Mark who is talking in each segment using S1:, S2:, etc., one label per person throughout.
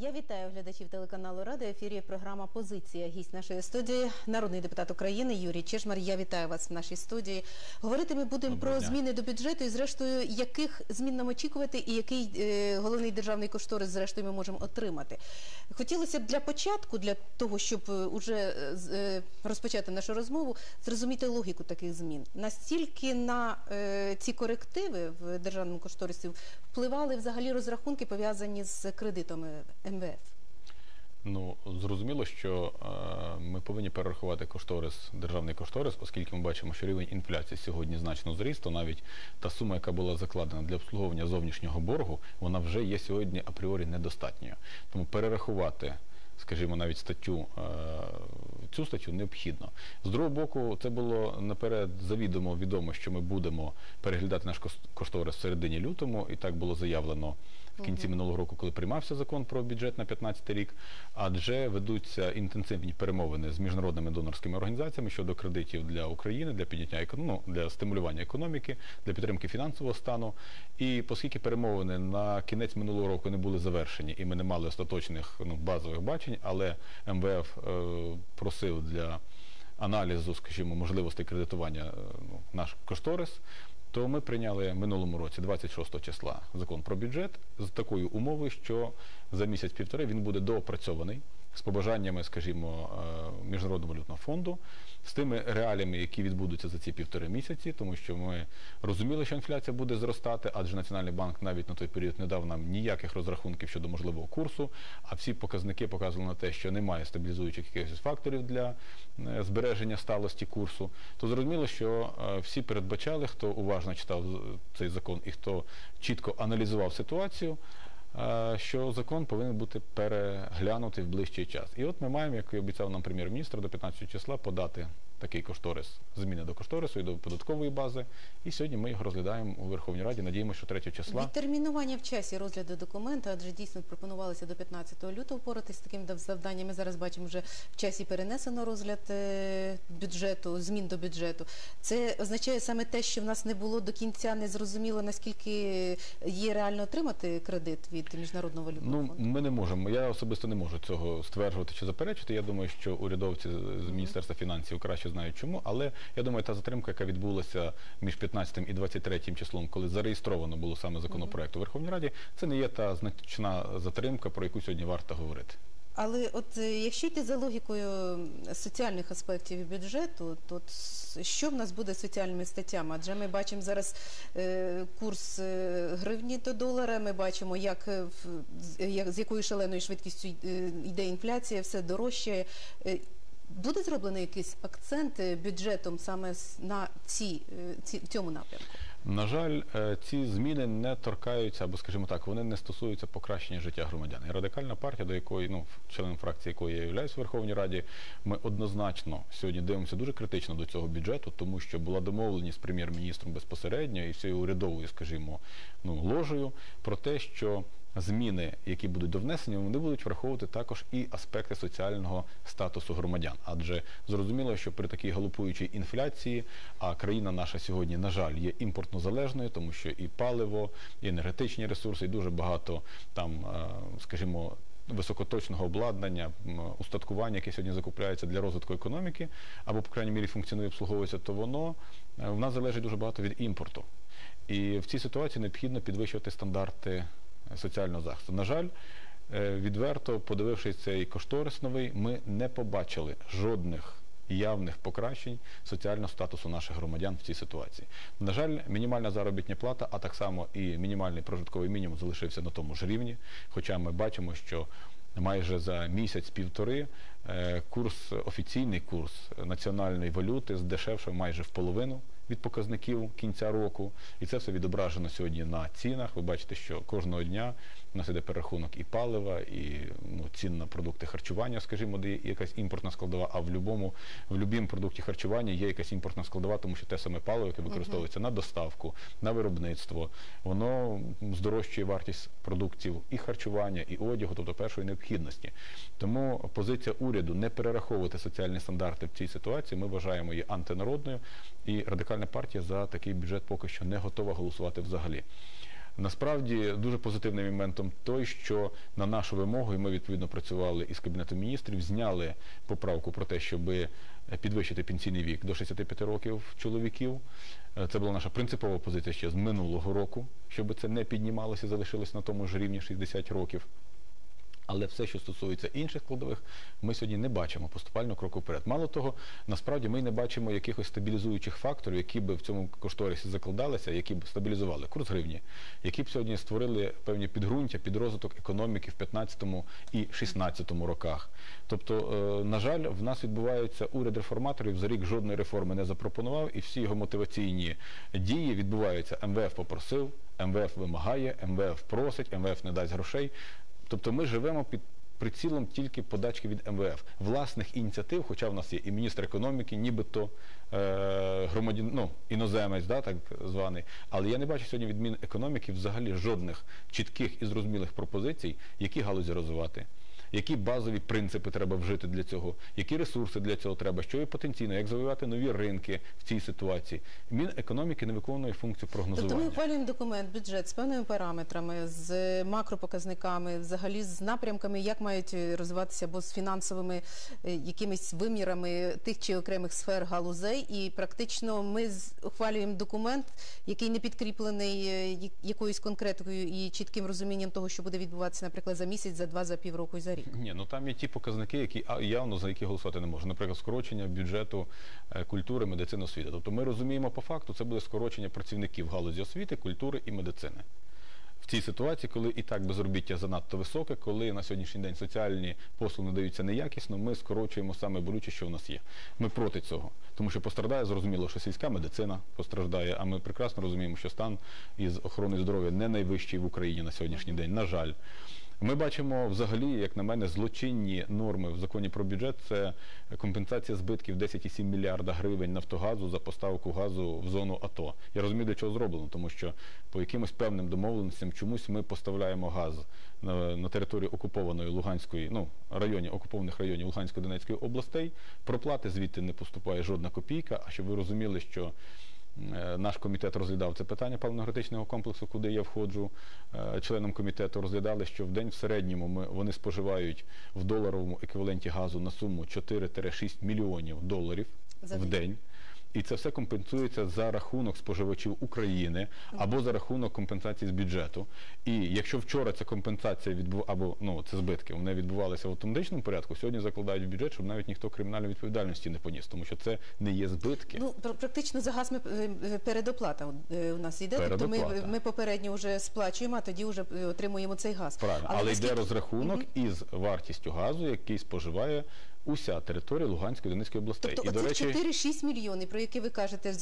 S1: Я вітаю глядачів телеканалу Рада. Ефірі програма Позиція. Гість нашої студії, народний депутат України Юрій Чешмар. Я вітаю вас в нашій студії. Говорити ми будемо
S2: Доброго
S1: про
S2: дня.
S1: зміни до бюджету і, зрештою, яких змін нам очікувати, і який е, головний державний кошторис, зрештою, ми можемо отримати. Хотілося б для початку, для того, щоб е, уже е, е, розпочати нашу розмову, зрозуміти логіку таких змін. Настільки на е, ці корективи в державному кошторисі впливали взагалі розрахунки, пов'язані з кредитами МВФ.
S2: Ну зрозуміло, що е, ми повинні перерахувати кошторис, державний кошторис, оскільки ми бачимо, що рівень інфляції сьогодні значно зріс, то навіть та сума, яка була закладена для обслуговування зовнішнього боргу, вона вже є сьогодні апріорі недостатньою. Тому перерахувати. Скажімо, навіть статтю е, цю статтю необхідно. З другого боку, це було наперед завідомо відомо, що ми будемо переглядати наш кошторис в середині лютому, і так було заявлено в кінці минулого року, коли приймався закон про бюджет на 2015 рік, адже ведуться інтенсивні перемовини з міжнародними донорськими організаціями щодо кредитів для України, для підняття ну, для стимулювання економіки, для підтримки фінансового стану. І оскільки перемовини на кінець минулого року не були завершені, і ми не мали остаточних ну, базових бачень, але МВФ е, просив для аналізу, скажімо, можливостей кредитування е, ну, наш кошторис, то ми прийняли минулому році, 26 числа, закон про бюджет з такою умовою, що за місяць-півтори він буде доопрацьований з побажаннями, скажімо, е, Міжнародного валютного фонду, з тими реаліями, які відбудуться за ці півтори місяці, тому що ми розуміли, що інфляція буде зростати, адже Національний банк навіть на той період не дав нам ніяких розрахунків щодо можливого курсу, а всі показники показували на те, що немає стабілізуючих якихось факторів для е, збереження сталості курсу. То зрозуміло, що е, всі передбачали, хто уважно читав цей закон і хто чітко аналізував ситуацію. Е, Що закон повинен бути переглянутий в ближчий час. І от ми маємо, як і обіцяв нам прем'єр-міністр, до 15 числа подати такий кошторис, зміни до кошторису і до податкової бази. І сьогодні ми його розглядаємо у Верховній Раді. Надіємося, що 3 числа.
S1: Відтермінування в часі розгляду документа, адже дійсно пропонувалося до 15 лютого впоратись з таким завданням. Ми зараз бачимо вже в часі перенесено розгляд е, бюджету, змін до бюджету. Це означає саме те, що в нас не було до кінця не зрозуміло, наскільки є реально отримати кредит від міжнародного валютного
S2: Ну,
S1: фонду.
S2: ми не можемо. Я особисто не можу цього стверджувати чи заперечити. Я думаю, що урядовці з Міністерства фінансів краще знають чому. Але я думаю, та затримка, яка відбулася між 15 і 23 числом, коли зареєстровано було саме законопроект у Верховній Раді, це не є та значна затримка, про яку сьогодні варто говорити.
S1: Але от е, якщо йти за логікою соціальних аспектів бюджету, то що в нас буде з соціальними статтями? Адже ми бачимо зараз е, курс е, гривні до долара, ми бачимо, як, як з якою шаленою швидкістю йде інфляція, все дорожчає. Буде зроблений якийсь акцент е, бюджетом саме на ці, е, ці цьому напрямку?
S2: На жаль, е, ці зміни не торкаються, або, скажімо так, вони не стосуються покращення життя громадян. І радикальна партія, до якої, ну, членом фракції якої я являюсь в Верховній Раді, ми однозначно сьогодні дивимося дуже критично до цього бюджету, тому що була домовленість з прем'єр-міністром безпосередньо і всією урядовою, скажімо, ну, ложею про те, що зміни, які будуть довнесені, вони будуть враховувати також і аспекти соціального статусу громадян. Адже зрозуміло, що при такій галопуючій інфляції, а країна наша сьогодні, на жаль, є імпортно залежною, тому що і паливо, і енергетичні ресурси, і дуже багато там, е, скажімо. Високоточного обладнання, устаткування, яке сьогодні закупляється для розвитку економіки, або, по крайній мірі, функціонує, обслуговується, то воно е, в нас залежить дуже багато від імпорту. І в цій ситуації необхідно підвищувати стандарти соціального захисту. На жаль, е, відверто подивившись цей кошторис новий, ми не побачили жодних явних покращень соціального статусу наших громадян в цій ситуації. На жаль, мінімальна заробітня плата, а так само і мінімальний прожитковий мінімум залишився на тому ж рівні. Хоча ми бачимо, що майже за місяць-півтори е, курс, офіційний курс національної валюти здешевшав майже в половину від показників кінця року. І це все відображено сьогодні на цінах. Ви бачите, що кожного дня у нас іде перерахунок і палива, і ну, цін на продукти харчування, скажімо, де є якась імпортна складова, а в любому, в будь-якому продукті харчування є якась імпортна складова, тому що те саме паливо, яке використовується на доставку, на виробництво, воно здорожчує вартість продуктів і харчування, і одягу, тобто першої необхідності. Тому позиція уряду не перераховувати соціальні стандарти в цій ситуації, ми вважаємо є антинародною, і радикальна партія за такий бюджет поки що не готова голосувати взагалі. Насправді дуже позитивним моментом той, що на нашу вимогу, і ми відповідно працювали із Кабінетом міністрів, зняли поправку про те, щоб підвищити пенсійний вік до 65 років чоловіків. Е, Це була наша принципова позиція ще з минулого року, щоб це не піднімалося залишилось на тому ж рівні 60 років. Але все, що стосується інших складових, ми сьогодні не бачимо поступального кроку вперед. Мало того, насправді ми не бачимо якихось стабілізуючих факторів, які б в цьому кошторисі закладалися, які б стабілізували курс гривні, які б сьогодні створили певні підґрунтя під розвиток економіки в 15-му і 16-му роках. Тобто, е, на жаль, в нас відбувається уряд реформаторів за рік жодної реформи не запропонував, і всі його мотиваційні дії відбуваються. МВФ попросив, МВФ вимагає, МВФ просить, МВФ не дасть грошей. Тобто ми живемо під прицілом тільки подачки від МВФ. Власних ініціатив, хоча в нас є і міністр економіки, нібито е, громадян, ну, іноземець, да, так званий. Але я не бачу сьогодні від Мінекономіки взагалі жодних чітких і зрозумілих пропозицій, які галузі розвивати. Які базові принципи треба вжити для цього, які ресурси для цього треба, що є потенційно, як завоювати нові ринки в цій ситуації. Мінекономіки не виконує функцію прогнозування.
S1: Тобто ми ухвалюємо документ, бюджет з певними параметрами, з макропоказниками, взагалі з напрямками, як мають розвиватися або з фінансовими е, якимись вимірами тих чи окремих сфер галузей. І практично ми ухвалюємо документ, який не підкріплений е, якоюсь конкретикою і чітким розумінням того, що буде відбуватися, наприклад, за місяць, за два, за півроку і за рік.
S2: Ні, ну там є ті показники, які явно за які голосувати не можна. Наприклад, скорочення бюджету е, культури, медицини, освіти. Тобто ми розуміємо по факту, це буде скорочення працівників галузі освіти, культури і медицини. В цій ситуації, коли і так безробіття занадто високе, коли на сьогоднішній день соціальні послуги надаються неякісно, ми скорочуємо саме болюче, що в нас є. Ми проти цього, тому що пострадає, зрозуміло, що сільська медицина постраждає, а ми прекрасно розуміємо, що стан із охорони здоров'я не найвищий в Україні на сьогоднішній день. На жаль. Ми бачимо взагалі, як на мене, злочинні норми в законі про бюджет. Це компенсація збитків 10,7 мільярда гривень Нафтогазу за поставку газу в зону АТО. Я розумію, для чого зроблено, тому що по якимось певним домовленостям чомусь ми поставляємо газ на, на територію окупованої Луганської, ну районі окупованих районів Луганської Донецької областей. Проплати звідти не поступає жодна копійка. А щоб ви розуміли, що Наш комітет розглядав це питання паливно-енергетичного комплексу, куди я входжу. Членом Членам комітету розглядали, що в день в середньому ми, вони споживають в доларовому еквіваленті газу на суму 4-6 мільйонів доларів
S1: За
S2: в
S1: день.
S2: день. І це все компенсується за рахунок споживачів України або за рахунок компенсації з бюджету. І якщо вчора ця компенсація відбув або ну це збитки, вони відбувалися в автоматичному порядку, сьогодні закладають в бюджет, щоб навіть ніхто кримінальної відповідальності не поніс, тому що це не є збитки.
S1: Ну, пр- практично за газ ми е, е, передоплата е, у нас йде. Тобто ми, ми попередньо вже сплачуємо, а тоді вже отримуємо цей газ.
S2: Правильно, але, йде
S1: наскільки-
S2: розрахунок із вартістю газу, який споживає уся територія Луганської Донецької областей.
S1: Тобто
S2: і, до речі,
S1: 4-6 мільйонів, про які ви кажете,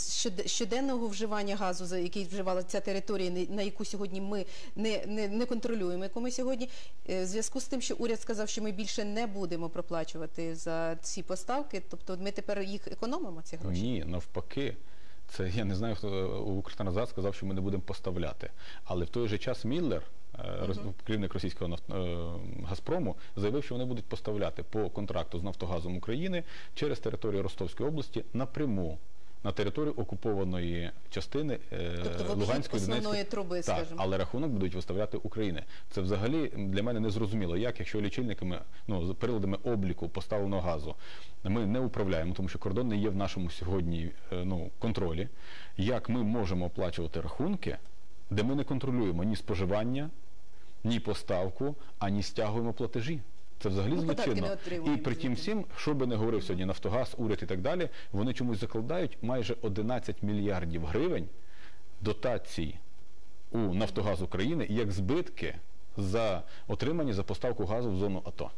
S1: щоденного вживання газу, за який вживала ця територія, на яку сьогодні ми не, не, не контролюємо, яку ми сьогодні, е, в зв'язку з тим, що уряд сказав, що ми більше не будемо проплачувати за ці поставки, тобто ми тепер їх економимо, ці гроші?
S2: ні, навпаки. Це я не знаю, хто е, Укртрансгаз сказав, що ми не будемо поставляти. Але в той же час Міллер, е, керівник російського нафт... е, Газпрому, заявив, що вони будуть поставляти по контракту з Нафтогазом України через територію Ростовської області напряму. На територію окупованої частини е,
S1: Тобто
S2: Луганської
S1: основної труби,
S2: так,
S1: скажімо.
S2: але рахунок будуть виставляти України. Це взагалі для мене не зрозуміло, як якщо лічильниками, ну приладами обліку поставленого газу ми не управляємо, тому що кордон не є в нашому сьогодні ну, контролі. Як ми можемо оплачувати рахунки, де ми не контролюємо ні споживання, ні поставку, ані стягуємо платежі. Це взагалі
S1: Ну,
S2: злочинно. І при тім всім, що би не говорив сьогодні Нафтогаз, уряд і так далі, вони чомусь закладають майже 11 мільярдів гривень дотацій у Нафтогаз України як збитки за отримані за поставку газу в зону АТО.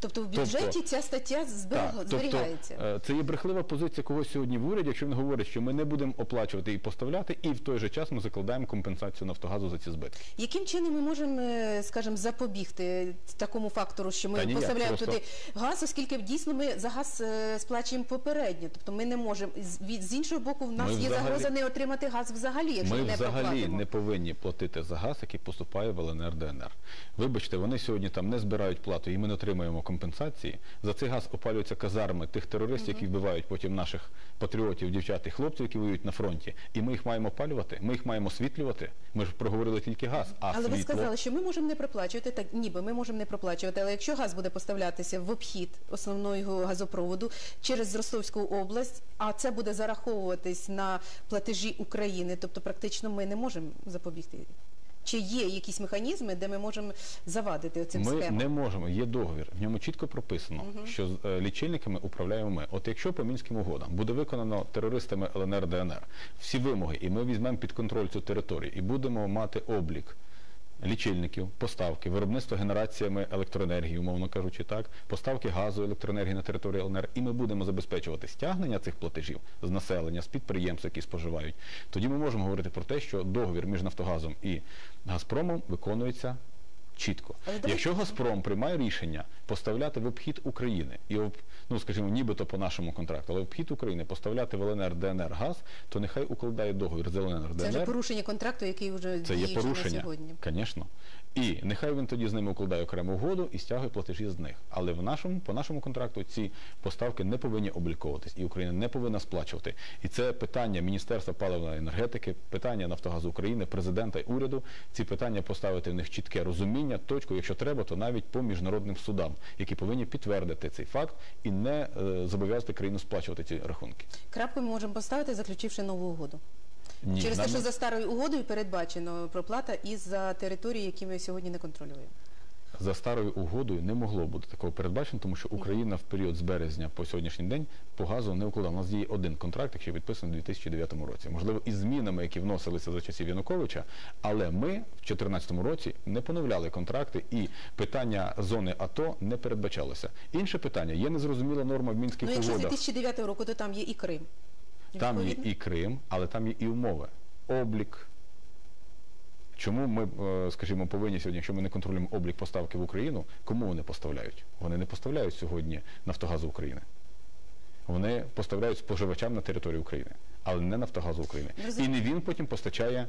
S1: Тобто в
S2: Тобто-
S1: бюджеті ця стаття зберіг-
S2: тобто,
S1: зберігається.
S2: е, це є брехлива позиція когось сьогодні в уряді, якщо він говорить, що ми не будемо оплачувати і поставляти, і в той же час ми закладаємо компенсацію Нафтогазу за ці збитки.
S1: Яким чином ми можемо, е, скажімо, запобігти такому фактору, що ми
S2: Та ніяк,
S1: поставляємо
S2: просто-
S1: туди газ, оскільки дійсно ми за газ е, сплачуємо попередньо. Тобто ми не можемо з, іншого боку, в нас
S2: Ми
S1: є
S2: взагалі-
S1: загроза не отримати газ взагалі, якщо
S2: Ми
S1: ми не
S2: взагалі
S1: проплатимо.
S2: не повинні платити за газ, який поступає в ЛНР ДНР. Вибачте, вони сьогодні там не збирають плату, і ми не отримуємо отримуємо компенсації. За цей газ опалюються казарми тих терористів, які вбивають потім наших патріотів, дівчат і хлопців, які воюють на фронті. І ми їх маємо опалювати, ми їх маємо освітлювати. Ми ж проговорили тільки газ, а
S1: Але ви сказали, що ми можемо не проплачувати, так ніби ми можемо не проплачувати. Але якщо газ буде поставлятися в обхід основного газопроводу через Ростовську область, а це буде зараховуватись на платежі України, тобто практично ми не можемо запобігти. Чи є якісь механізми, де ми можемо завадити цим
S2: Ми
S1: схемам?
S2: не можемо. Є договір. В ньому чітко прописано, що з е, лічильниками управляємо ми. От якщо по мінським угодам буде виконано терористами ЛНР ДНР всі вимоги, і ми візьмемо під контроль цю територію і будемо мати облік. Лічильників, поставки, виробництво генераціями електроенергії, умовно кажучи, так, поставки газу електроенергії на території ЛНР, і ми будемо забезпечувати стягнення цих платежів з населення, з підприємств, які споживають. Тоді ми можемо говорити про те, що договір між Нафтогазом і Газпромом виконується чітко. Якщо Газпром приймає рішення поставляти в обхід України і об- ну скажімо, нібито по нашому контракту, але вхід обхід України поставляти в ЛНР ДНР газ, то нехай укладає договір з ЛНР
S1: Це вже порушення контракту, який вже
S2: Це є порушення,
S1: сьогодні.
S2: звісно. І нехай він тоді з ними укладає окрему угоду і стягує платежі з них. Але в нашому, по нашому контракту ці поставки не повинні обліковуватись, і Україна не повинна сплачувати. І це питання Міністерства паливної енергетики, питання Нафтогазу України, президента і уряду. Ці питання поставити в них чітке розуміння, точку, якщо треба, то навіть по міжнародним судам, які повинні підтвердити цей факт і не е, зобов'язати країну сплачувати ці рахунки.
S1: Крапку ми можемо поставити, заключивши нову угоду.
S2: Ні,
S1: Через те,
S2: нам-
S1: що за старою угодою передбачено проплата із за території, які ми сьогодні не контролюємо.
S2: За старою угодою не могло бути такого передбачено, тому що Україна в період з березня по сьогоднішній день по газу не укладала. У нас діє один контракт, який підписаний у 2009 році. Можливо, із змінами, які вносилися за часів Януковича, але ми в 2014 році не поновляли контракти і питання зони АТО не передбачалося. Інше питання є незрозуміла норма в мінських
S1: Ну, якщо з
S2: угодах.
S1: 2009 року, то там є і Крим.
S2: Там є і Крим, але там є і умови. Облік. Чому ми, е, скажімо, повинні сьогодні, якщо ми не контролюємо облік поставки в Україну, кому вони поставляють? Вони не поставляють сьогодні Нафтогазу України. Вони поставляють споживачам на території України, але не Нафтогазу України. І не він потім постачає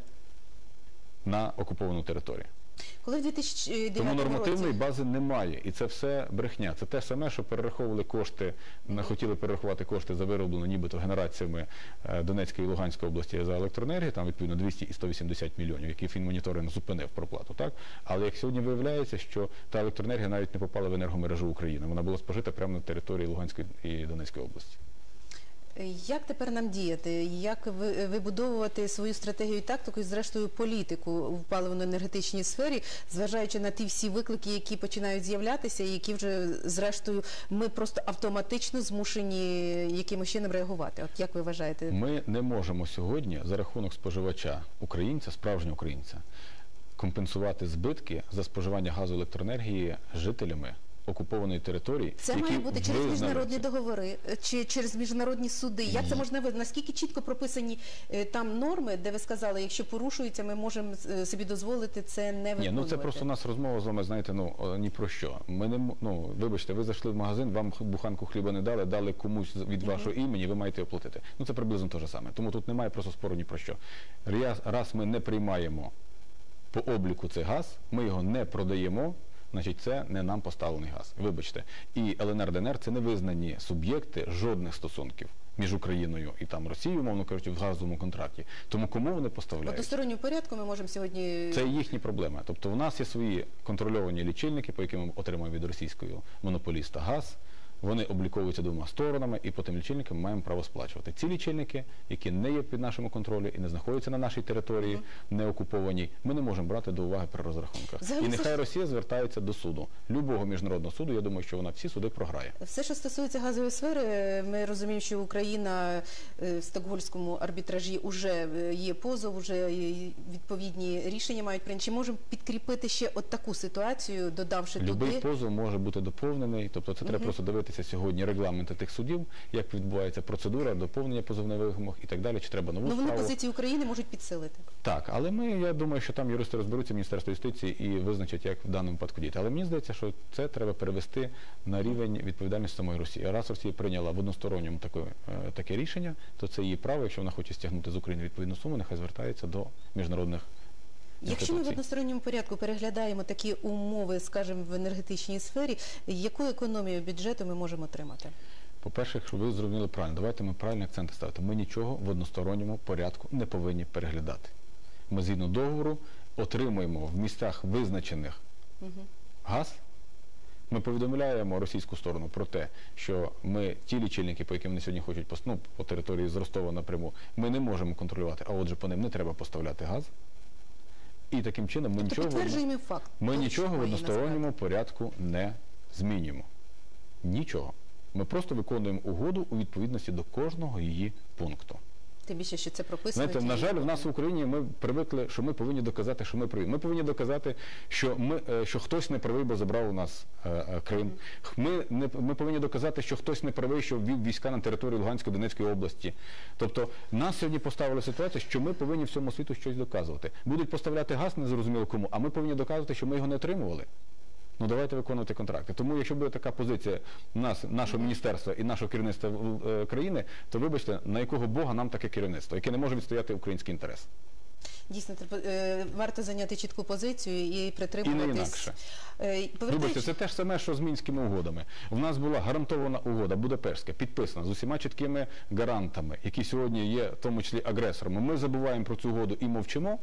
S2: на окуповану територію.
S1: Коли в 2009
S2: Тому нормативної
S1: році...
S2: бази немає, і це все брехня. Це те саме, що перераховували кошти, хотіли перерахувати кошти за вироблену нібито генераціями е, Донецької і Луганської області за електроенергію, там відповідно 200 і 180 мільйонів, які фінмоніторинг зупинив проплату. Так але як сьогодні виявляється, що та електроенергія навіть не попала в енергомережу України, вона була спожита прямо на території Луганської і Донецької області.
S1: Як тепер нам діяти? Як вибудовувати свою стратегію тактику і, зрештою, політику в паливно-енергетичній сфері, зважаючи на ті всі виклики, які починають з'являтися, і які вже, зрештою, ми просто автоматично змушені якимось чином реагувати? От як ви вважаєте?
S2: Ми не можемо сьогодні за рахунок споживача українця, справжнього українця, компенсувати збитки за споживання газу електроенергії жителями окупованої території.
S1: Це
S2: які
S1: має бути через міжнародні договори е, чи через міжнародні суди. Як це можна ви наскільки чітко прописані е, там норми, де ви сказали, якщо порушується, ми можемо е, собі дозволити це не
S2: Ні, ну це просто у нас розмова з вами, знаєте, ну ні про що. Ми не ну, вибачте, ви зайшли в магазин, вам буханку хліба не дали, дали комусь від вашого імені, ви маєте оплатити. Ну це приблизно те ж саме. Тому тут немає просто спору ні про що. Раз ми не приймаємо по обліку цей газ, ми його не продаємо. Значить, це не нам поставлений газ. Вибачте, і ЛНР ДНР це не визнані суб'єкти жодних стосунків між Україною і там Росією, мовно кажучи, в газовому контракті. Тому кому вони поставляють?
S1: односторонньому порядку ми можемо сьогодні
S2: Це їхні проблеми. Тобто в нас є свої контрольовані лічильники, по яким ми отримуємо від російського монополіста газ. Вони обліковуються двома сторонами, і по тим лічильникам ми маємо право сплачувати. Ці лічильники, які не є під нашому контролі і не знаходяться на нашій території, не окупованій, ми не можемо брати до уваги при розрахунках. І нехай Росія звертається до суду. Любого міжнародного суду, я думаю, що вона всі суди програє.
S1: Все, що стосується газової сфери, ми розуміємо, що Україна е, в стокгольському арбітражі вже є позов, вже відповідні рішення мають прийняти. Чи можемо підкріпити ще от таку ситуацію, додавши
S2: Любий
S1: туди?
S2: позов може бути доповнений, тобто це треба просто дивитися сьогодні регламенти тих судів, як відбувається процедура, доповнення позовних вимог і так далі. Чи треба нову
S1: Ну вони позиції України можуть підсилити.
S2: Так, але ми, я думаю, що там юристи розберуться, Міністерство юстиції і визначать, як в даному випадку діяти. Але мені здається, що це треба перевести на рівень відповідальності самої Росії. А раз Росія прийняла в односторонньому таке, таке рішення, то це її право. Якщо вона хоче стягнути з України відповідну суму, нехай звертається до міжнародних
S1: Якщо ми в односторонньому порядку переглядаємо такі умови, скажімо, в енергетичній сфері, яку економію бюджету ми можемо отримати?
S2: По-перше, щоб ви зрозуміли правильно, давайте ми правильні акценти ставити. Ми нічого в односторонньому порядку не повинні переглядати. Ми згідно договору отримуємо в місцях визначених газ. Ми повідомляємо російську сторону про те, що ми ті лічильники, по яким вони сьогодні хочуть ну, по території з Ростова напряму, ми не можемо контролювати, а отже, по ним не треба поставляти газ. І таким чином ми
S1: Тобто
S2: нічого
S1: факт.
S2: ми нічого в односторонньому порядку не змінюємо. Нічого. Ми просто виконуємо угоду у відповідності до кожного її пункту.
S1: Тим більше, що це прописано.
S2: Знаєте, на жаль, в нас в Україні ми привикли, що ми повинні доказати, що ми праві. Ми повинні доказати, що ми е, що хтось не правий, бо забрав у нас е, е, Крим. Ми не ми повинні доказати, що хтось не правий, що ввів війська на територію Луганської Донецької області. Тобто нас сьогодні поставили ситуацію, що ми повинні всьому світу щось доказувати. Будуть поставляти газ, незрозуміло кому, а ми повинні доказувати, що ми його не отримували. Ну давайте виконувати контракти. Тому, якщо буде така позиція нас, нашого міністерства і нашого керівництва е, країни, то вибачте, на якого Бога нам таке керівництво, яке не може відстояти український інтерес.
S1: Дійсно, е, варто зайняти чітку позицію і притримуватись.
S2: інакше.
S1: Е,
S2: Вибачте,
S1: повертаючись-
S2: це те ж саме, що з мінськими угодами. В нас була гарантована угода Будапештська, підписана з усіма чіткими гарантами, які сьогодні є, в тому числі агресорами. Ми забуваємо про цю угоду і мовчимо.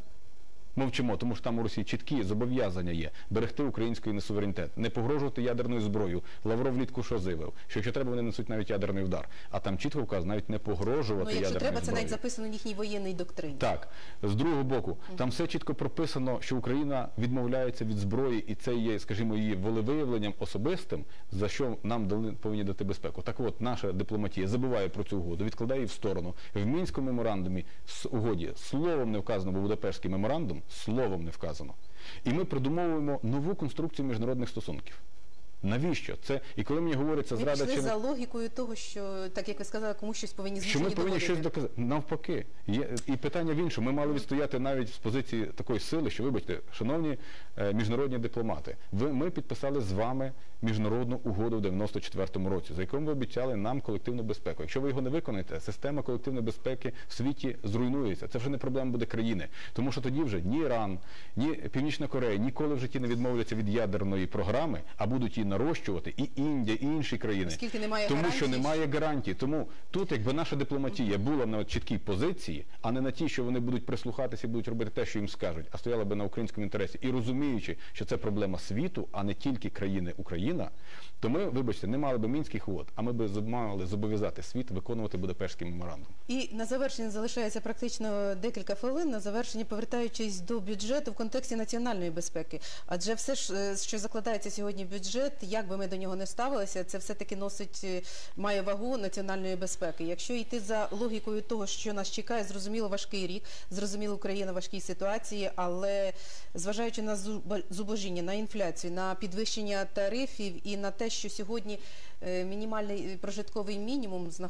S2: Мовчимо, тому що там у Росії чіткі зобов'язання є берегти український несуверенітет, не погрожувати ядерною зброєю. Лавров влітку що заявив, що якщо треба, вони несуть навіть ядерний удар. А там чітко вказано навіть не погрожувати
S1: ну, якщо треба, це
S2: зброєю.
S1: навіть записано в їхній воєнній доктрині.
S2: Так, з другого боку, там все чітко прописано, що Україна відмовляється від зброї, і це є, скажімо, її волевиявленням особистим, за що нам дали повинні дати безпеку. Так от, наша дипломатія забуває про цю угоду, відкладає її в сторону. В мінському меморандумі з угоді словом не вказано, бо Будапештський меморандум словом не вказано. І ми придумовуємо нову конструкцію міжнародних стосунків. Навіщо? Це і коли мені говориться зрада чи не
S1: за логікою того, що, так як ви сказали, комусь щось повинні
S2: що ми повинні
S1: доводити.
S2: щось доказати. Навпаки, є і питання в іншому. Ми мали відстояти навіть з позиції такої сили, що вибачте, шановні е, міжнародні дипломати, ви ми підписали з вами міжнародну угоду в 94-му році, за якою ви обіцяли нам колективну безпеку. Якщо ви його не виконаєте, система колективної безпеки в світі зруйнується. Це вже не проблема буде країни, тому що тоді вже ні Іран, ні Північна Корея ніколи в житті не відмовляться від ядерної програми, а будуть її нарощувати, і Індія, і інші країни.
S1: Оскільки немає
S2: тому що немає гарантії. Тому тут, якби наша дипломатія була на чіткій позиції, а не на тій, що вони будуть прислухатися і будуть робити те, що їм скажуть, а стояла би на українському інтересі, і розуміючи, що це проблема світу, а не тільки країни Україна, то ми, вибачте, не мали би мінських угод, а ми би зоб- мали зобов'язати світ виконувати Будапештський меморандум.
S1: І на завершення залишається практично декілька хвилин. На завершення, повертаючись до бюджету в контексті національної безпеки. Адже все е, що закладається сьогодні в бюджет, як би ми до нього не ставилися, це все-таки носить, е, має вагу національної безпеки. Якщо йти за логікою того, що нас чекає, зрозуміло важкий рік, зрозуміло Україна в важкій ситуації, але зважаючи на зубожіння, на інфляцію, на підвищення тарифів і на те, що сьогодні мінімальний е, прожитковий мінімум е,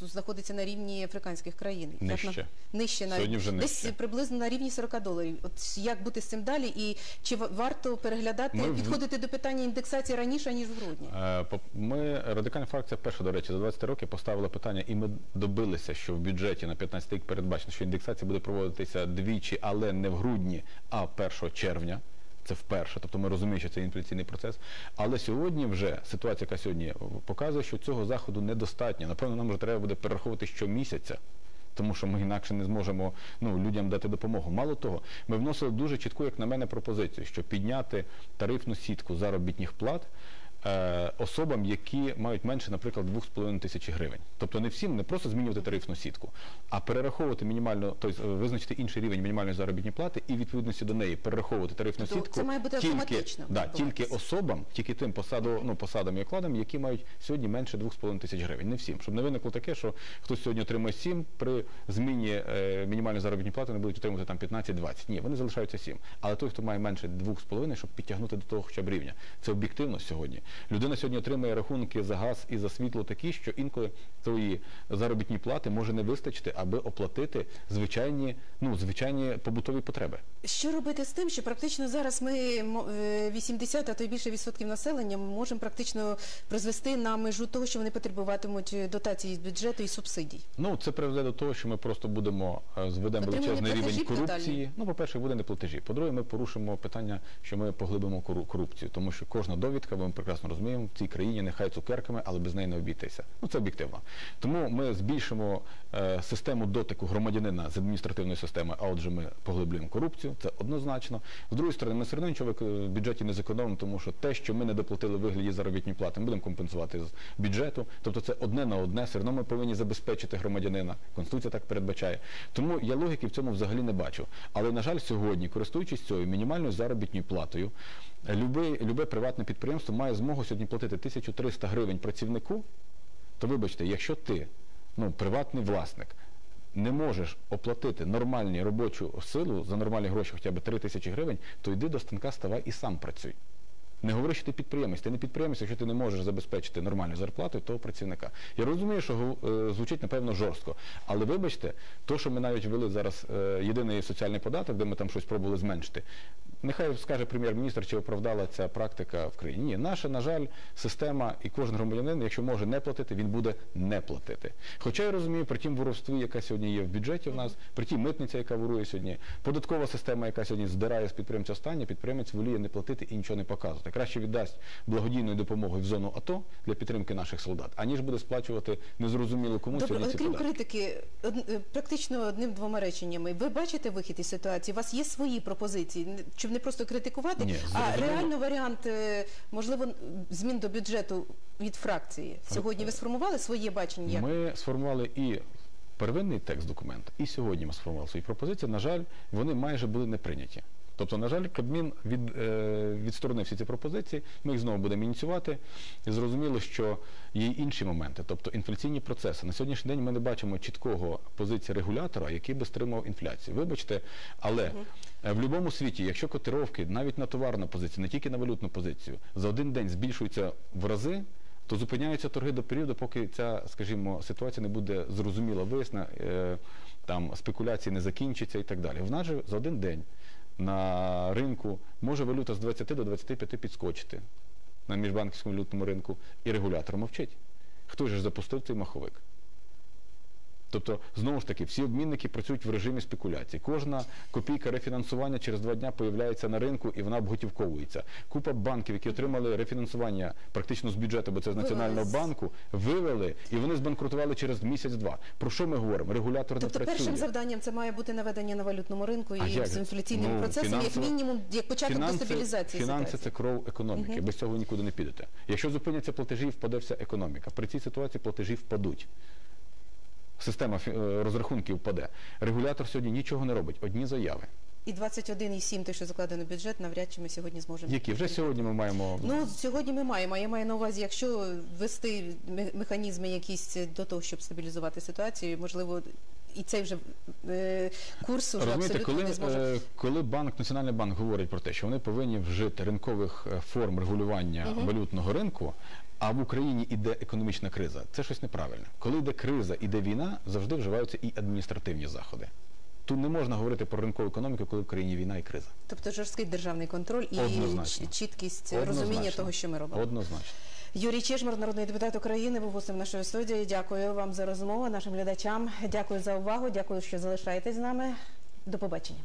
S1: знаходиться на рівні африканських країн. Як
S2: Нижче.
S1: на- нижче навіть.
S2: Сьогодні вже
S1: Десь приблизно на рівні 40 доларів. От як бути з цим далі? І чи ва- варто переглядати,
S2: Ми
S1: підходити до питання індексації раніше, ніж в грудні?
S2: Е, Ми, радикальна фракція, перша, до речі, за 20 років поставила питання, і ми добилися, що в бюджеті на 15 рік передбачено, що індексація буде проводитися двічі, але не в грудні, а 1 червня. Це вперше, тобто ми розуміємо, що це інфляційний процес. Але сьогодні вже ситуація, яка сьогодні показує, що цього заходу недостатньо. Напевно, нам вже треба буде перераховувати щомісяця. Тому що ми інакше не зможемо ну, людям дати допомогу. Мало того, ми вносили дуже чітку, як на мене, пропозицію, що підняти тарифну сітку заробітних плат е, особам, які мають менше, наприклад, 2,5 тисячі гривень. Тобто не всім не просто змінювати тарифну сітку, а перераховувати мінімально, тобто е, визначити інший рівень мінімальної заробітної плати і відповідності до неї перераховувати тарифну
S1: Тобто
S2: сітку
S1: це має бути
S2: тільки, да, тільки особам, тільки тим посаду, ну, посадам і окладам, які мають сьогодні менше 2,5 тисяч гривень. Не всім. Щоб не виникло таке, що хтось сьогодні отримує 7, при зміні е, мінімальної заробітної плати вони будуть отримувати там 15-20. Ні, вони залишаються 7. Але той, хто має менше 2,5, щоб підтягнути до того хоча б рівня. Це об'єктивно сьогодні. Людина сьогодні отримує рахунки за газ і за світло такі, що інколи твої заробітні плати може не вистачити, аби оплатити звичайні, ну звичайні побутові потреби.
S1: Що робити з тим, що практично зараз ми мо- е, 80, а то й більше відсотків населення можемо практично призвести на межу того, що вони потребуватимуть е, дотації з бюджету і субсидій?
S2: Ну, це приведе до того, що ми просто будемо е, зведемо величезний рівень корупції.
S1: тотальні.
S2: Ну, по-перше, буде не платежі. По-друге, ми порушимо питання, що ми поглибимо корупцію, тому що кожна довідка, ми прекрасно розуміємо, в цій країні нехай цукерками, але без неї не обійтися. Ну це об'єктивно. Тому ми збільшимо е, систему дотику громадянина з адміністративної системи, а отже, ми поглиблюємо корупцію. Це однозначно. З другої сторони, ми все одно нічого в бюджеті не зекономимо, тому що те, що ми не доплатили в вигляді заробітної плати, ми будемо компенсувати з бюджету. Тобто це одне на одне, все одно ми повинні забезпечити громадянина. Конституція так передбачає. Тому я логіки в цьому взагалі не бачу. Але на жаль, сьогодні, користуючись цією мінімальною заробітною платою, любе, любе приватне підприємство має змогу сьогодні платити 1300 гривень працівнику. То вибачте, якщо ти, ну, приватний власник, не можеш оплатити нормальну робочу силу за нормальні гроші, хоча б 3 тисячі гривень, то йди до станка, ставай і сам працюй. Не говори, що ти підприємець. Ти не підприємець, якщо ти не можеш забезпечити нормальну зарплату того працівника. Я розумію, що е, звучить напевно жорстко, але вибачте, то, що ми навіть ввели зараз е, єдиний соціальний податок, де ми там щось пробували зменшити. Нехай скаже прем'єр-міністр, чи оправдала ця практика в країні. Ні, наша, на жаль, система і кожен громадянин, якщо може не платити, він буде не платити. Хоча я розумію, при тім воровстві, яка сьогодні є в бюджеті в нас, при тій митниця, яка ворує сьогодні, податкова система, яка сьогодні здирає з підприємця останнє, підприємець воліє не платити і нічого не показувати. Краще віддасть благодійною допомогою в зону АТО для підтримки наших солдат, аніж буде сплачувати незрозуміло кому
S1: Добре,
S2: сьогодні
S1: але
S2: ці
S1: крім критики, е, практично одним-двома реченнями. Ви бачите вихід із ситуації? У вас є свої пропозиції, щоб не просто критикувати,
S2: Ні,
S1: а реально варіант, е, можливо, змін до бюджету від фракції. Сьогодні ви сформували своє бачення? Як?
S2: Ми сформували і первинний текст документа, і сьогодні ми сформували свої пропозиції. На жаль, вони майже були не прийняті. Тобто, на жаль, Кабмін від, е, відсторонив всі ці пропозиції, ми їх знову будемо ініціювати. І зрозуміло, що є інші моменти, тобто інфляційні процеси. На сьогоднішній день ми не бачимо чіткого позиції регулятора, який би стримав інфляцію. Вибачте, але е, в будь-якому світі, якщо котировки навіть на товарну позицію, не тільки на валютну позицію, за один день збільшуються в рази, то зупиняються торги до періоду, поки ця, скажімо, ситуація не буде зрозуміла, виясна, е, там спекуляції не закінчаться і так далі. В нас же за один день на ринку може валюта з 20 до 25 підскочити на міжбанківському валютному ринку, і регулятор мовчить. Хто ж запустив цей маховик? Тобто, знову ж таки, всі обмінники працюють в режимі спекуляції. Кожна копійка рефінансування через два дня появляється на ринку і вона обготівковується. Купа банків, які отримали рефінансування практично з бюджету, бо це з національного банку, вивели і вони збанкрутували через місяць-два. Про що ми говоримо? Регулятор
S1: Тобто
S2: не працює.
S1: першим завданням це має бути наведення на валютному ринку і з інфляційним
S2: Ну,
S1: процесом, як мінімум, як початок
S2: Фінанси,
S1: дестабілізації
S2: фінанси це кров економіки. Без цього нікуди не підете. Якщо зупиняться платежі, впаде вся економіка. При цій ситуації платежі впадуть. Система е, розрахунків впаде. Регулятор сьогодні нічого не робить. Одні заяви.
S1: І 21,7, те, що закладено в бюджет, навряд чи ми сьогодні зможемо.
S2: Які вже сьогодні ми маємо
S1: Ну, сьогодні ми маємо. Я маю на увазі, якщо ввести механізми якісь до того, щоб стабілізувати ситуацію, можливо, і цей вже е, курс уже
S2: Розумієте,
S1: абсолютно
S2: коли,
S1: не зможе.
S2: е, коли банк, Національний банк говорить про те, що вони повинні вжити ринкових форм регулювання валютного ринку, а в Україні іде економічна криза, це щось неправильне. Коли йде криза, іде війна, завжди вживаються і адміністративні заходи. Тут не можна говорити про ринкову економіку, коли в країні війна і криза.
S1: Тобто жорсткий державний контроль і
S2: Однозначно.
S1: чіткість
S2: Однозначно.
S1: розуміння того, що ми робимо.
S2: Однозначно.
S1: Юрій Чешмар, народний депутат України, був гостем нашої студії. Дякую вам за розмову, нашим глядачам. Дякую за увагу. Дякую, що залишаєтесь з нами. До побачення.